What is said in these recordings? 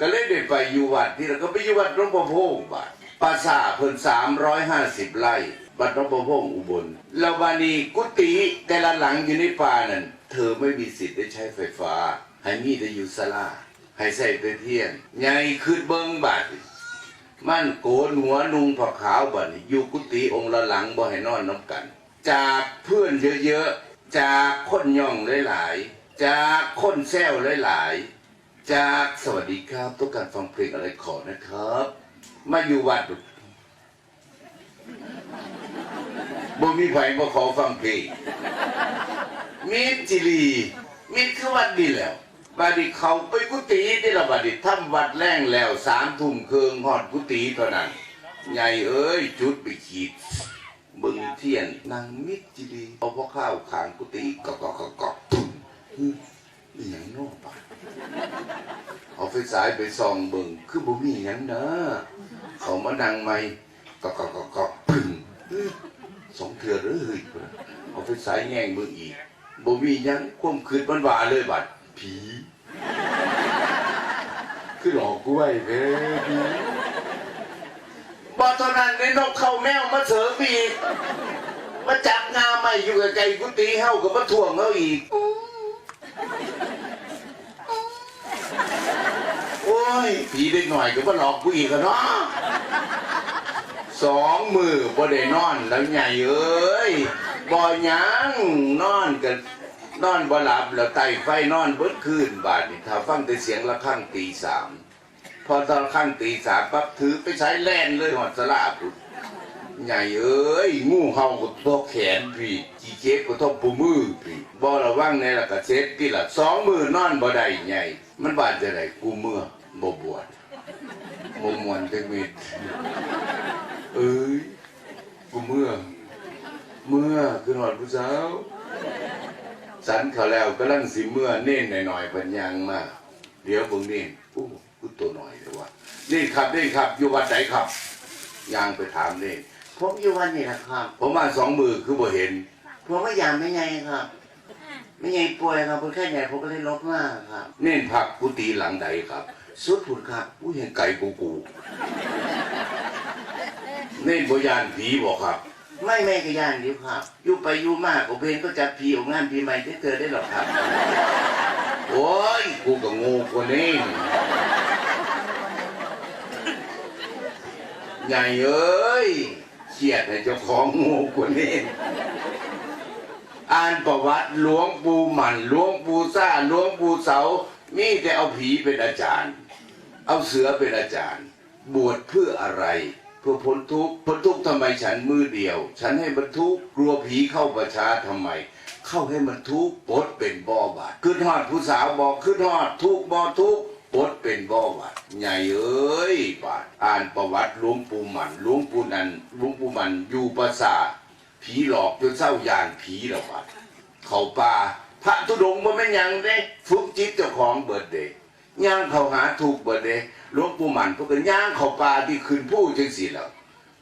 ก็เลยได้ไปอยู่วัดที่แล้วก็ไปอยู่วัดหลวงพ่อพงบัดปราสาเพิ่นสามร้อยห้าสิบไร่วัดหลวงพ่อพงอุบลแล้วานีกุฏิแต่ละหลังอยู่ในป่านั่นเธอไม่มีสิทธิ์ได้ใช้ไฟฟ้า ให้มีแต่อยู่ศาลาให้ใส่แต่เทียนใหญ่ขึ้นเบิงบัดมันโกนหัวนุงผักขาวบ่นี่อยู่กุฏิองค์ละหลังบ่ให้นอนน้ำกัน จากเพื่อนเยอะๆจากคนย่องหลายๆจากคนแซวหลายๆ จากสวัสดีครับต้องการฟังเพลงอะไรขอนะครับ มาอยู่วัดบ่มีไผ่มาขอฟังเพลงมีจิรีมีคือวัดดีแล้วบาดนีเขาไปกุฏิที่ละบาดนีทำวัดแรงแล้วสามทุ่มเคืองหอดกุฏิเท่านั้นใหญ่เอ้ยจุดไปขีดบึงเทียนนางมิตรจิรีเอาพ่อข้าวขางกุฏิกอกกอกกอกทุ่มฮึอหย่างโน้ปะ เอาไฟสายไปส่องเบิ่งคือบ่มีหยังเนอะเขามานั่งใหม่กอกกอกกอกกอกปึ้งสองเถื่อหรือเฮ้ยเอาไฟสายแง่งเบิ่งอีกบ่มีหยังความคืนมันว่าเลยบัดผีคือหลอกกูไว้เด้ผีบอตอนนั้นในนกเข้าแมวมาเสริมอีกมาจับงาใหม่อยู่กับไก่กุฏิเฮากับมาถ่วงเขาอีก โอ้ ยผีเด็กหน่อยก็มาหลอกกูอีกอะเนาะสองมือบ่ได้นอนแล้วใหญ่เอ้ยบ่ยังนอนกันนอนบ่หลับแล้วไต่ไฟนอนเบิดคืนบาดนี่ถ้าฟังแต่เสียงระฆังตีสามพอตอนระฆังตีสามปั๊บถือไปใช้แล่นเลยหอดสลาบใหญ่เอ้ยงูเห่าก็ตัวแขนพี่จีเจ๊ก็ตัวปูมือพี่บ่ระวังในละกะเซ็ตที่ละสองมือนอนบ่ได้ใหญ่ มันบาดจะได้กูเมื่อ บ่บวชบ่มวนจังมิดเอ้ยกูเมื่อ เมื่อคือหอดผู้สาวสันเขาแล้วก็ลังสิเมื่อเน่นหน่อยๆปัญญังมา เดี๋ยวเบิ่งเน่นอู้กูตัวหน่อยเลยว่าเน่นครับเน่นครับอยู่วัดไหนครับยางไปถามเน่นผมอยู่วัดนี่นะครับ ผมมาสองมือคือบ่เห็น ผมก็ยามไม่ไงครับ ไม่ไงป่วยครับคนแค่ใหญ่ผมก็เลยลดมากครับ เน่นผักกุฏิหลังใดครับ สุดผุนครับอู้เห็นไก่กูกูเน่นบยานผีบอกครับ ไม่แม่ก็ย่านเดียวครับอยู่ไปอยู่มากกเพลงก็จับผีออกงานปีใหม่ที่เธอได้หรอกครับ โอ้ยกูก็งูคนนี้ใหญ่เอ้ยเครียดให้เจ้าของงูคนนี้อ่านประวัติหลวงปู่หมันหลวงปู่ซ่าหลวงปู่เสามีแต่เอาผีเป็นอาจารย์ เอาเสือเป็นอาจารย์ บวชเพื่ออะไร เพื่อพ้นทุกข์พ้นทุกข์ทำไมฉันมือเดียว ฉันให้มันทุกกลัวผีเข้าประชาทำไม เข้าให้มันทุกข์ปดเป็นบ่อบาดขึ้นทอดผู้สาวบอกขึ้นทอดทุกบ่ทุกปดเป็นบ่อบาดใหญ่เอ้ยบาดอ่านประวัติหลวงปู่มันหลวงปู่นันหลวงปู่มันอยู่ปราสาทผีหลอกจนเศร้ายานผีแล้วบาดเขาป่าพระธุดงค์บ่แม่ยังเด้ ฝึกจิตเจ้าของเบิดเด้ ย่างเขาหาถูกเบิดเด้หลวงปู่หมันพวกก็ย่างเขาป่าที่ขึ้นผู้จังสิแล้ว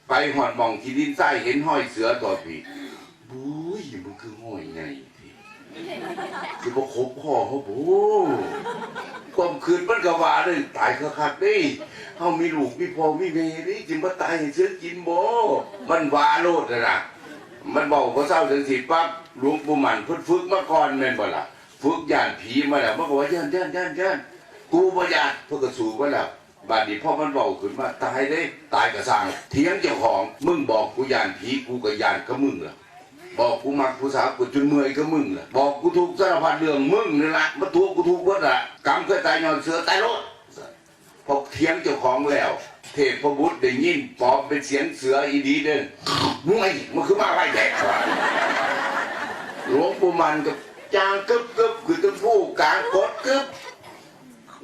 ไปหอดมองที่ดินใต้เห็นห้อยเสือตัวผีบุ้ยมันคือห้อยไงทีคือบ่ครบข้อเขาบูความคืนมันกว่าเลยตายคักๆเด้เฮามีลูกมีพ่อมีแม่เด้จิมาตายเสื้อกินโบมันว่าโลดนะนะมันบอกพอเศร้าถึงสิปั๊บหลวงปู่หมันเพิ่นฝึกมาก่อนแม่นบ่ล่ะฝึกย่านผีมาแล้วมันก็ว่าย่านย่านย่านย่าน กูบ่ย่านเพิ่นก็สู้มาแล้วบาดนี้พ่อมันบอกขึ้นมาตายได้ตายก็สร้างเถียงเจ้าของมึงบอกกูยานผีกูก็ยานก็มึงล่ะบอกกูมักผู้สาวกูจนเมื่อยก็มึงล่ะบอกกูทุกสารพัดเรื่องมึงนี่ละมาตัวกูทุกข์เบิดล่ะกรรมเคยตายย้อนเสือตายโลดพอเถียงเจ้าของแล้ว เทพบุตรได้ยินปอบเป็นเสียงเสืออีดีเด้นมึงไงมันคือมาไล่แดกหลวงปู่มันกับจางกึบกึบคือต้นผู้กลางกดกึบ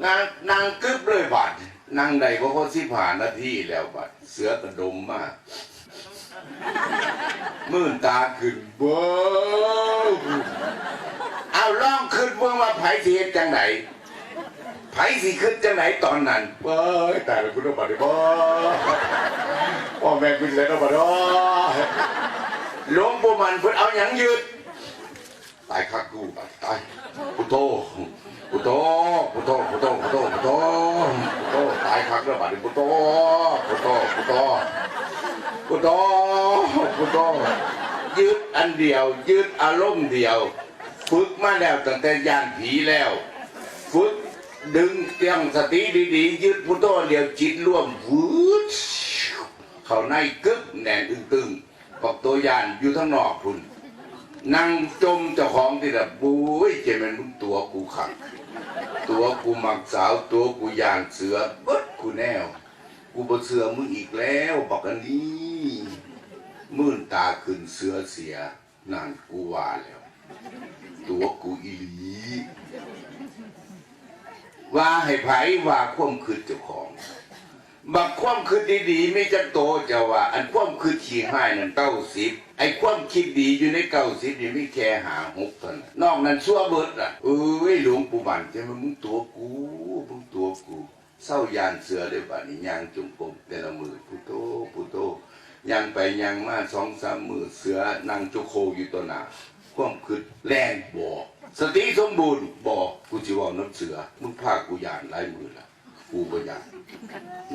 นางนางกึบเลยบัดนางใดก็พอสิผ่านหน้าที่แล้วบัดเสือกระดมมากมื่นตาขึ้นเบ้อเอาล่องขึ้นเบิ่งว่าไผสิเฮ็ดจังไหนไผ่สิขึ้นจังไหนตอนนั้นเว้ยแต่ละคุณต้องบัดนี้บ่พ่อแม่คุณเลยต้องบัดนี้หลวงปู่มันเพิ่นเอาหยังยืด ตายคักกูบัดตายพุทโธพุทโธพุทโธพุทโธพุทโธพุทโธายครั้งแล้วบัดนี้พุทโธพุทโธพุทโธพุทโธพุทโธยึดอันเดียว ยึดอารมณ์เดียว ฝึกมาแล้วตั้งแต่ยานผีแล้ว ฝึกดึงเตรียมสติดีๆ ยึดพุทโธเดียวจิตร่วมวืดเข้าในกึบแน่นตึงๆบอกตัวยานอยู่ทั้งนอกพุ่น นั่งจมเจ้าของที่แบบบุ้ยเจมันมึงตัวกูขังตัวกูหมักสาวตัวกูยานเสือเบิดกูแนว กูบ่เสือมึงอีกแล้วบอกอันนี้มื่นตาขึ้นเสือเสียนั่นกูว่าแล้ว ตัวกูอีหลีว่าให้ไผว่าควมคืดเจ้าของ บักความคืดดีๆไม่จักโตจะว่า อันความคืดขี้ห้ายนั่นเก้าสิบไอ้ความคิดดีอยู่ในเก้าสิบนี่ไม่แค่หาหกเท่านั้นนอกนั้นชั่วเบิดอะเอ้ยหลวงปู่บันจะมามึงตัวกูมึงตัวกูเศร้ายานเสือได้บัดนี้ยางจงกรมแต่ละมือพุโธพุโธยางไปยางมาสองสามมือเสือนั่งจุโคอยู่ตัวหนาความคืดแล่นบอกสติสมบูรณ์บอกกูจิว่าน้ำเสือมึงพากูยานหลายมือละ กูบ่ยาน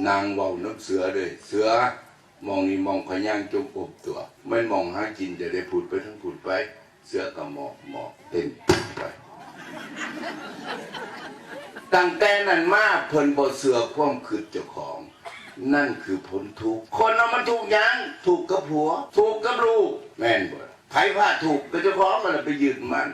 นางเว้าน้ำเสือเลย เสือ มองนี่มองขย่างจงกบตัว ไม่มองหากินจะได้พูดไปทั้งพูดไป เสือก็หมอกหมอกเต้นไปตั้งแต่นั้นมาเพิ่นบ่เสือความคืดเจ้าของ นั่นคือผลทุกคนเรามันถูกยังถูกกับผัว ถูกกับลูกแม่นบ่ไผพาถูกก็เจ้าของมันไปยืดมัน